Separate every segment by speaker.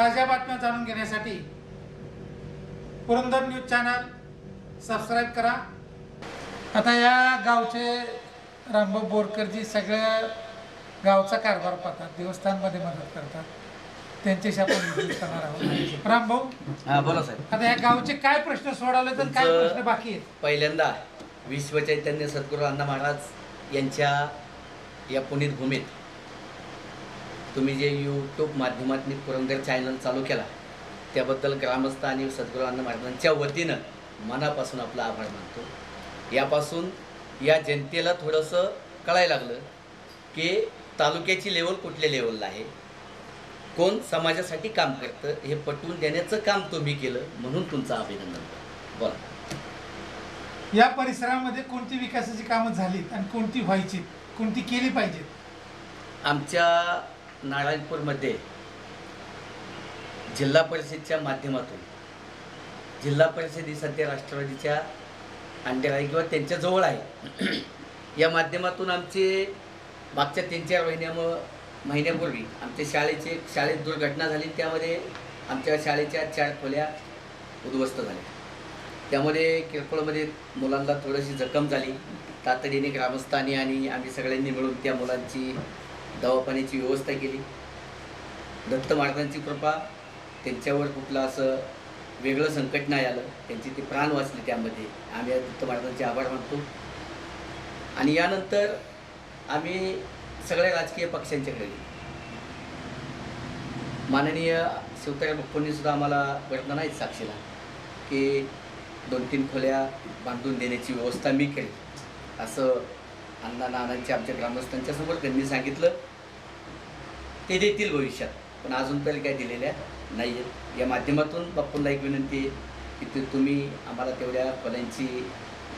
Speaker 1: ताज्या बातम्या जाणून घेण्यासाठी पुरंदर न्यूज चॅनल सबस्क्राईब करा. आता या गावचे रामभाऊ बोरकरजी सगळ्या गावचा कारभार पाहतात देवस्थानमध्ये मदत करतात. त्यांच्याशी आपण करणार आहोत. रामभाऊ
Speaker 2: हा बोला साहेब.
Speaker 1: आता या गावचे काय प्रश्न सोडवले तर काय प्रश्न बाकी आहेत?
Speaker 2: पहिल्यांदा विश्वचैतन्य सद्गुरू अण्णा महाराज यांच्या या पुनीत भूमीत तुम्ही जे यूट्यूब माध्यमातून पुरंदर चॅनल चालू केला त्याबद्दल ग्रामस्थ आणि सद्गुरू अण्णा महाराजांच्या वतीनं मनापासून आपला आभार मानतो. यापासून या जनतेला थोडंसं कळायला लागलं की तालुक्याची लेवल कुठल्या लेवलला आहे? कोण समाजासाठी काम करतं? हे पटवून देण्याचं काम तुम्ही केलं म्हणून तुमचं अभिनंदन. बोला.
Speaker 1: या परिसरामध्ये कोणती विकासाची कामं झालीत आणि कोणती व्हायची? कोणती केली पाहिजेत?
Speaker 2: आमच्या नारायणपूरमध्ये जिल्हा परिषदच्या माध्यमातून जिल्हा परिषद ही सध्या राष्ट्रवादीच्या अंडर आहे किंवा त्यांच्याजवळ आहे. या माध्यमातून आमचे मागच्या तीन चार महिन्या महिन्यापूर्वी आमच्या शाळेचे शाळेत दुर्घटना झाली. त्यामध्ये आमच्या शाळेच्या चार खोल्या उद्ध्वस्त झाल्या. त्यामध्ये किरकोळमध्ये मुलांना थोडीशी जखम झाली. तातडीने ग्रामस्थांनी आणि आम्ही सगळ्यांनी मिळून त्या मुलांची दवाखान्याची व्यवस्था केली. दत्त महाराजांची कृपा त्यांच्यावर कुठलं असं वेगळं संकट नाही आलं. त्यांची ते प्राण वाचले त्यामध्ये. आम्ही या दत्त महाराजांचे आभार मानतो. आणि यानंतर आम्ही सगळ्या राजकीय पक्षांच्याकडे गेलो. माननीय शिवतारे बाप्पूंनी सुद्धा आम्हाला वरनं नाहीच साक्षीला की दोन तीन खोल्या बांधून देण्याची व्यवस्था मी केली. असं अण्णा नानांच्या आमच्या ग्रामस्थांच्या समोर त्यांनी सांगितलं ते देतील भविष्यात पण अजून तरी काय दिलेल्या नाही आहेत या माध्यमातून बाप्पूंना एक विनंती आहे की ते तुम्ही आम्हाला तेवढ्या खोल्यांची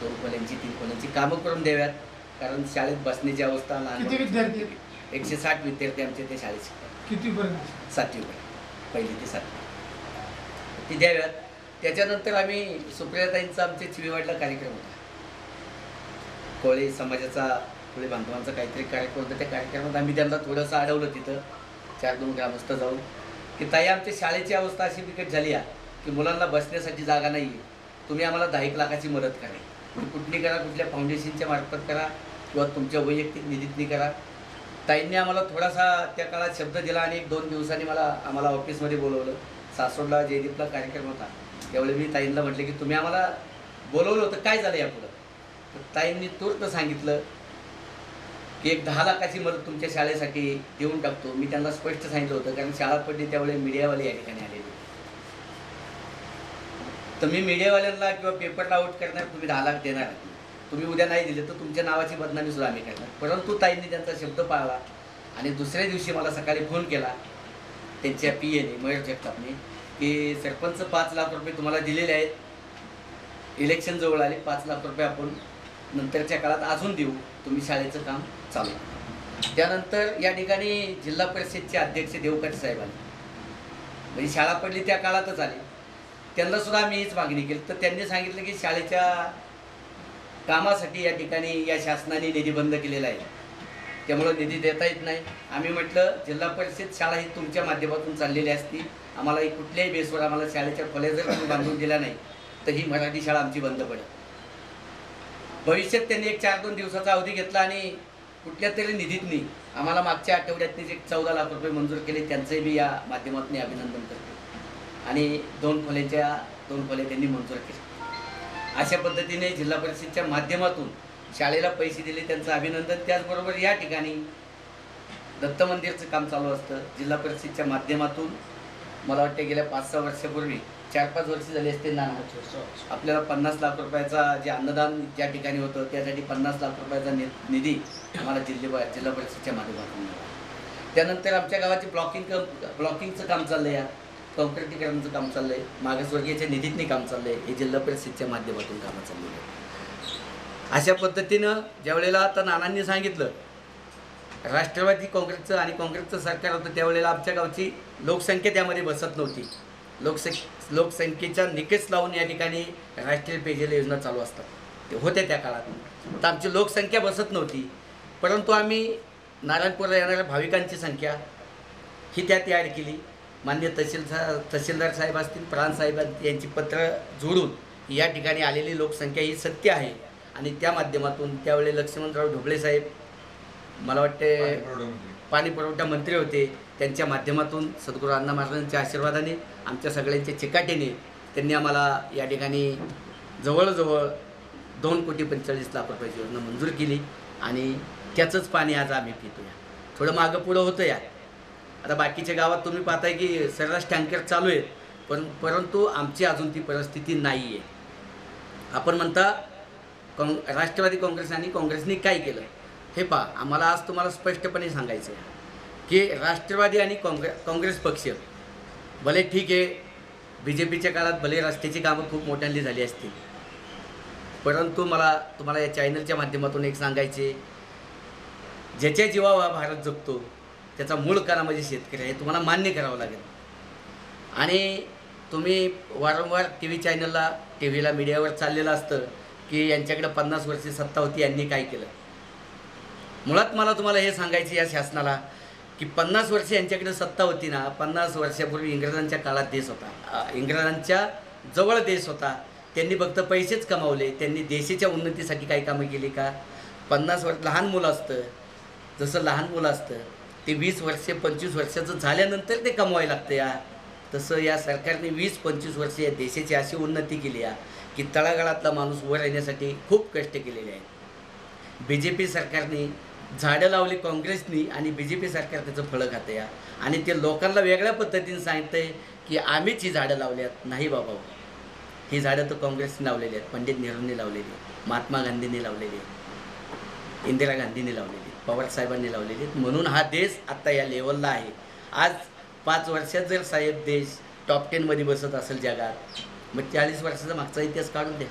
Speaker 2: दोन खोल्यांची तीन खोल्यांची कामं करून द्याव्यात. कारण शाळेत बसण्याची अवस्था लहान
Speaker 1: विद्यार्थी?
Speaker 2: एकशे साठ विद्यार्थी आमचे ते शाळेत शिकतात.
Speaker 1: किती पर्यंत
Speaker 2: सातवीपर्यंत पहिली ते सातवी. ती द्याव्यात. त्याच्यानंतर आम्ही सुप्रियाताईंचा आमच्या चिवीवाडला कार्यक्रम होता. कोळी समाजाचा कोळी बांधवांचा काहीतरी कार्यक्रम होता. त्या कार्यक्रमात आम्ही त्यांना थोडंसं अडवलं तिथं. चार दोन ग्रामस्थ जाऊन. की ताई आमच्या शाळेची अवस्था अशी बिकट झाली आहे की मुलांना बसण्यासाठी जागा नाही आहे तुम्ही आम्हाला दहा एक लाखाची मदत करा. कुठली करा कुठल्या फाउंडेशनच्या मार्फत करा किंवा तुमच्या वैयक्तिक निधीतनी करा. ताईंनी आम्हाला थोडासा त्या काळात शब्द दिला आणि एक दोन दिवसांनी मला आम्हाला ऑफिसमध्ये बोलवलं. सासवडला जयदीपला कार्यक्रम होता. त्यावेळी मी ताईंना म्हटलं की तुम्ही आम्हाला बोलवलं होतं. काय झालं यापुढं? तर ताईंनी तूर्त सांगितलं की एक दहा लाखाची मदत तुमच्या शाळेसाठी देऊन टाकतो. मी त्यांना स्पष्ट सांगितलं होतं कारण शाळा पडली त्यावेळी मीडियावाले या ठिकाणी आलेले तर मी मीडियावाल्यांना किंवा पेपरला आउट करणार तुम्ही दहा लाख देणार तुम्ही उद्या नाही दिले तर तुमच्या नावाची बदनामी सुद्धा आम्ही करणार. परंतु ताईंनी त्यांचा शब्द पाळला आणि दुसऱ्या दिवशी मला सकाळी फोन केला त्यांच्या पी एने मयूर जगतापने की सरपंच पाच लाख रुपये तुम्हाला दिलेले आहेत. इलेक्शन जवळ आले पाच लाख रुपये आपण नंतरच्या काळात अजून देऊ. तुम्ही शाळेचं काम चालू त्यानंतर या ठिकाणी जिल्हा परिषदचे अध्यक्ष देवकट साहेब आले. म्हणजे शाळा पडली त्या काळातच आले. त्यांना सुद्धा आम्ही हीच मागणी केली. तर त्यांनी सांगितलं की शाळेच्या कामासाठी या ठिकाणी या शासनाने निधी बंद केलेला आहे. त्यामुळं निधी देता येत नाही. आम्ही म्हटलं जिल्हा परिषद शाळा ही तुमच्या माध्यमातून चाललेली असती. आम्हाला कुठल्याही बेसवर आम्हाला शाळेच्या खोल्या जर बांधून दिल्या नाही. तर ही मराठी शाळा आमची बंद पडेल. भविष्यात त्यांनी एक चार दोन दिवसाचा अवधी घेतला आणि कुठल्या तरी निधीतनी आम्हाला मागच्या आठवड्यातनी जे चौदा लाख रुपये मंजूर केले त्यांचंही मी या माध्यमातून अभिनंदन करतो. आणि दोन खोल्याच्या दोन खोल्या त्यांनी मंजूर केल्या. अशा पद्धतीने जिल्हा परिषदच्या माध्यमातून शाळेला पैसे दिले त्यांचं अभिनंदन. त्याचबरोबर या ठिकाणी दत्त मंदिरचं काम चालू असतं. जिल्हा परिषदच्या माध्यमातून मला वाटतं गेल्या पाच सहा वर्षापूर्वी चार पाच वर्ष झाली असतील ना? आपल्याला पन्नास लाख रुपयाचा जे अन्नदान ज्या ठिकाणी होतं त्यासाठी पन्नास लाख रुपयाचा निधी आम्हाला जिल्हा जिल्हा परिषदच्या माध्यमातून मिळाला. त्यानंतर आमच्या गावाचे ब्लॉकिंग ब्लॉकिंगचं काम चाललं आहे कॉन्क्रिटीकरणाचं काम चाललं आहे मागासवर्गीयच्या निधीतनी काम चाललं आहे हे जिल्हा परिषदच्या माध्यमातून कामं चाललेली आहे अशा पद्धतीनं ज्यावेळेला आता नानांनी सांगितलं राष्ट्रवादी काँग्रेसचं आणि काँग्रेसचं सरकार होतं त्यावेळेला आमच्या गावची लोकसंख्या त्यामध्ये बसत नव्हती. लोकसं लोकसंख्येचा निकष लावून या ठिकाणी राष्ट्रीय पेयजल योजना चालू असतात. ते होत्या त्या काळात. तर आमची लोकसंख्या बसत नव्हती. परंतु आम्ही नारायणपूरला येणाऱ्या भाविकांची संख्या ही त्यात ॲड केली. मान्य तहसीलदार तहसीलदार साहेब असतील प्राण साहेब यांची पत्र जोडून या ठिकाणी आलेली लोकसंख्या ही सत्य आहे. आणि त्या माध्यमातून त्यावेळी लक्ष्मणराव ढोबळे साहेब मला वाटते पाणी पुरवठा मंत्री होते. त्यांच्या माध्यमातून सद्गुरू अण्णा महाराजांच्या आशीर्वादाने आमच्या सगळ्यांच्या चिकाटीने त्यांनी आम्हाला या ठिकाणी जवळजवळ दोन कोटी पंचेचाळीस लाख रुपयाची योजना मंजूर केली आणि त्याचंच पाणी आज आम्ही पितो या थोडं मागं पुढं होतं या आता बाकीच्या गावात तुम्ही पाहताय की सर्रास टँकर चालू आहेत पण परंतु आमची अजून ती परिस्थिती नाही आहे आपण म्हणता काँग राष्ट्रवादी काँग्रेस आणि काँग्रेसने काय केलं हे पहा आम्हाला आज तुम्हाला स्पष्टपणे सांगायचं आहे की राष्ट्रवादी आणि काँग्रे काँग्रेस पक्ष भले ठीक आहे बी जे पीच्या काळात भले रस्त्याची कामं खूप मोठ्यांनी झाली असतील परंतु मला तुम्हाला या चॅनलच्या माध्यमातून एक सांगायचे ज्याच्या जीवावा भारत जगतो त्याचा मूळ कारण म्हणजे शेतकरी आहे हे तुम्हाला मान्य करावं लागेल. आणि तुम्ही वारंवार टी व्ही चॅनलला टी व्हीला मीडियावर चाललेलं असतं की यांच्याकडे पन्नास वर्षी सत्ता होती यांनी काय केलं? मुळात मला तुम्हाला हे सांगायचं या शासनाला की पन्नास वर्षे यांच्याकडे सत्ता होती ना पन्नास वर्षापूर्वी इंग्रजांच्या काळात देश होता. इंग्रजांच्या जवळ देश होता. त्यांनी फक्त पैसेच कमावले. त्यांनी देशाच्या उन्नतीसाठी काही कामं केली का? पन्नास वर्ष लहान मुलं असतं. जसं लहान मुलं असतं ते वीस वर्षे पंचवीस वर्षाचं झाल्यानंतर ते कमवायला लागतं या. तसं या सरकारने वीस पंचवीस वर्षे या देशाची अशी उन्नती केली आहे की तळागाळातला माणूस वर येण्यासाठी खूप कष्ट केलेले आहेत. बी जे पी सरकारने झाडं लावली काँग्रेसनी आणि बी जे पी सरकार त्याचं फळं खाते या आणि ते लोकांना वेगळ्या पद्धतीने सांगतंय की आम्हीच ही झाडं लावल्यात नाही बाबा. ही झाडं तर काँग्रेसने लावलेली आहेत. पंडित नेहरूंनी लावलेली आहेत. महात्मा गांधींनी लावलेली आहेत. इंदिरा गांधींनी लावलेली आहेत. पवार साहेबांनी लावलेली आहेत. म्हणून हा देश आत्ता या लेवलला आहे. आज पाच वर्षात जर साहेब देश टॉप टेनमध्ये बसत असेल जगात मग चाळीस वर्षाचा मागचा इतिहास काढून द्या.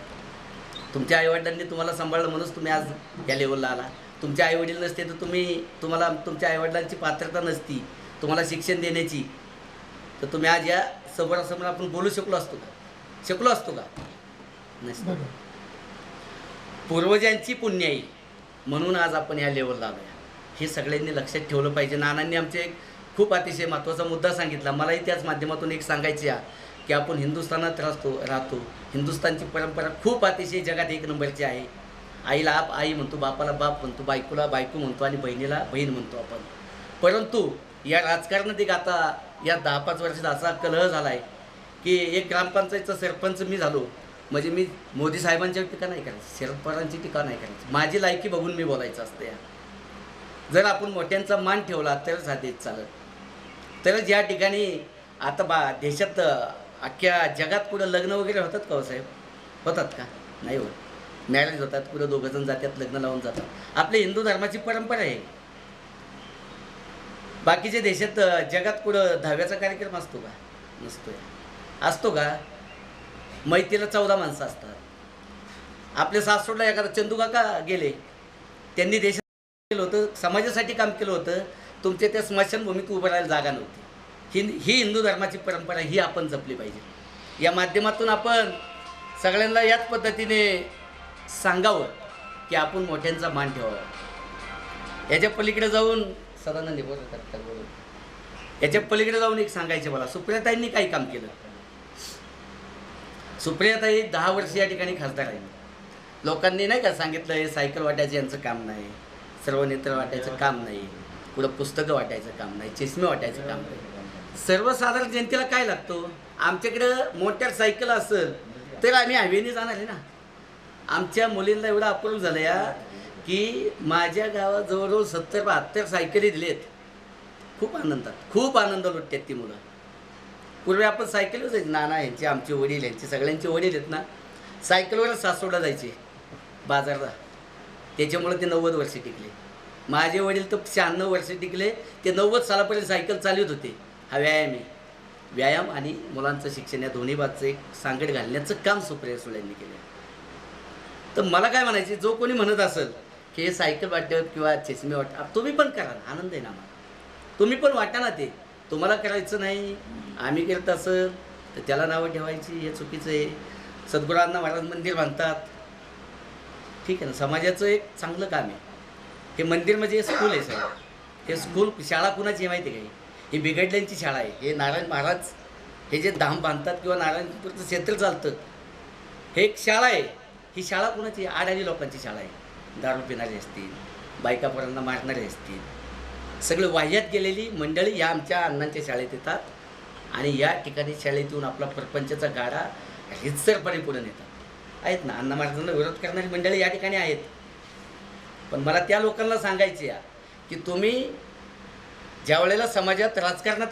Speaker 2: तुमच्या आईवडिलांनी तुम्हाला सांभाळलं म्हणूनच तुम्ही आज या लेवलला आला. तुमचे आईवडील नसते तर तुम्ही तुम्हाला तुमच्या आईवडिलांची पात्रता नसती तुम्हाला शिक्षण देण्याची तर तुम्ही आज या समोरासमोर आपण बोलू शकलो असतो का? शकलो असतो का? नसतो. पूर्वजांची पुण्याई म्हणून आज आपण या लेवलला आलो हे सगळ्यांनी लक्षात ठेवलं पाहिजे. नानांनी आमचे एक खूप अतिशय महत्त्वाचा मुद्दा सांगितला. मलाही त्याच माध्यमातून एक सांगायचे आहे की आपण हिंदुस्थानात राहतो राहतो. हिंदुस्थानची परंपरा खूप अतिशय जगात एक नंबरची आहे. आईला आप आई म्हणतो बापाला बाप म्हणतो बायकोला बायको म्हणतो आणि बहिणीला बहीण म्हणतो आपण. परंतु या राजकारणात एक आता या दहा पाच वर्षात असा कलह झाला आहे की एक ग्रामपंचायतचा सरपंच मी झालो. म्हणजे मी मोदी साहेबांच्यावर टीका नाही करायची शरद पवारांची टीका नाही करायची. माझी लायकी बघून मी बोलायचं असतं या. जर आपण मोठ्यांचा मान ठेवला तरच हा देश चालत. तरच या ठिकाणी आता बा देशात अख्ख्या जगात कुठं लग्न वगैरे होतात का हो साहेब? होतात का? नाही होत. मॅरेज होतात कुठं दोघंजण जातात लग्न लावून जातात. आपल्या हिंदू धर्माची परंपरा आहे. बाकीच्या देशात जगात पुढं दहाव्याचा कार्यक्रम असतो का? नसतो असतो का? मैत्रीला चौदा माणसं असतात. आपल्या सासवडला एखादा चंदू काका गेले. त्यांनी देशात केलं होतं समाजासाठी काम केलं होतं. तुमच्या त्या स्मशानभूमीत उभं राहायला जागा नव्हती. ही ही हिंदू धर्माची परंपरा ही आपण जपली पाहिजे. या माध्यमातून आपण सगळ्यांना याच पद्धतीने सांगावं की आपण मोठ्यांचा मान ठेवावा. याच्या पलीकडे जाऊन सदानंदी बोलत बोलून. याच्या पलीकडे जाऊन एक सांगायचे मला. सुप्रियाताईंनी काही काम केलं? सुप्रियाताई दहा वर्ष या ठिकाणी खासदार आहे लोकांनी नाही का सांगितलं हे सायकल वाटायचं यांचं काम नाही. सर्व नेत्र वाटायचं काम नाही. कुठं पुस्तकं वाटायचं काम नाही. चष्मे वाटायचं काम नाही. सर्वसाधारण जनतेला काय लागतो? आमच्याकडं मोटर सायकल असेल तर आम्ही हवेने जाणार आहे ना. आमच्या मुलींना एवढं अप्रूव्ह झालं या की माझ्या गावात जवळजवळ सत्तर बहात्तर सायकली दिलेत. खूप आनंदात खूप आनंद लुटतात ती मुलं. पूर्वी आपण सायकलवर जायचं. नाना यांचे आमचे वडील यांचे सगळ्यांचे वडील आहेत ना सायकलवरच सासवडला जायचे बाजारला. त्याच्यामुळे ते नव्वद वर्ष टिकले. माझे वडील तर शहाण्णव वर्ष टिकले. ते नव्वद सालापर्यंत सायकल चालवत होते. हा व्यायाम आहे. व्यायाम आणि मुलांचं शिक्षण या दोन्ही बाजचं एक सांगड घालण्याचं काम सुप्रिया सुळ्यांनी केलं तर मला काय म्हणायचे जो कोणी म्हणत असेल की हे सायकल वाटत किंवा चष्मे वाट तुम्ही पण करा ना, आनंद आहे ना मला तुम्ही पण वाटा ना ते. तुम्हाला करायचं नाही आम्ही करत तसं तर त्याला नावं ठेवायची हे चुकीचं आहे. सद्गुरांना महाराज मंदिर बांधतात ठीक आहे ना समाजाचं एक चांगलं काम आहे. हे मंदिर म्हणजे हे स्कूल आहे सर हे स्कूल शाळा कुणाची आहे माहिती आहे का? ही? ही बिघडल्यांची शाळा आहे. हे नारायण महाराज हे जे धाम बांधतात किंवा नारायणपूरचं क्षेत्र चालतं हे एक शाळा आहे. ही शाळा कोणाची? आहे? आडाणी लोकांची शाळा आहे. दारू पिणारे असतील बायकापर्यंत मारणारे असतील. सगळे वाह्यात गेलेली मंडळी या आमच्या अण्णांच्या शाळेत येतात आणि या ठिकाणी शाळेत येऊन आपला प्रपंचाचा गाडा हितसरपणे पुढे नेतात. आहेत ना अण्णा महाराजांना विरोध करणारी मंडळी या ठिकाणी आहेत. पण मला त्या लोकांना सांगायचे आहे की तुम्ही ज्या वेळेला समाजात राजकारणात